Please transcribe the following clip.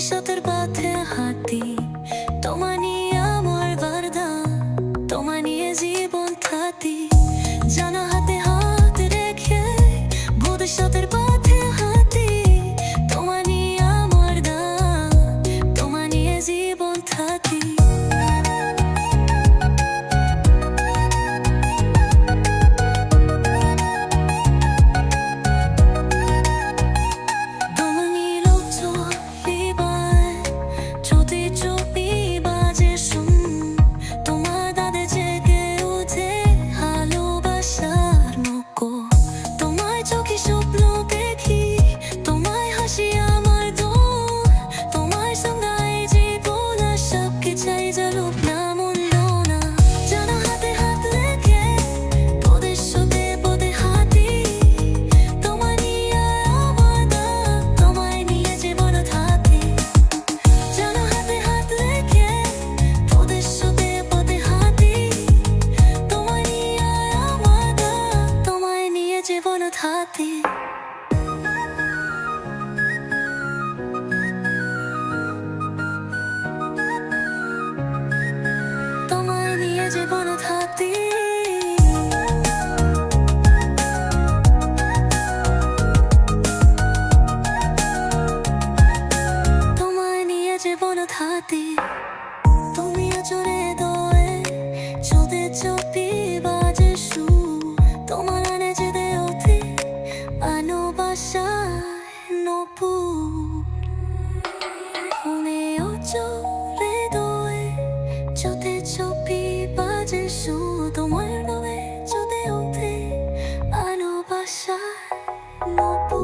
শত হাতি তোমার হাতে তোমায় নিয়ে জীবন হাতে আশায় নপু মনেও চলে দোয়ে চোতে চোপি বাজে সু তোমার নয়ে চোতে উঠে ভালোবাসা নপু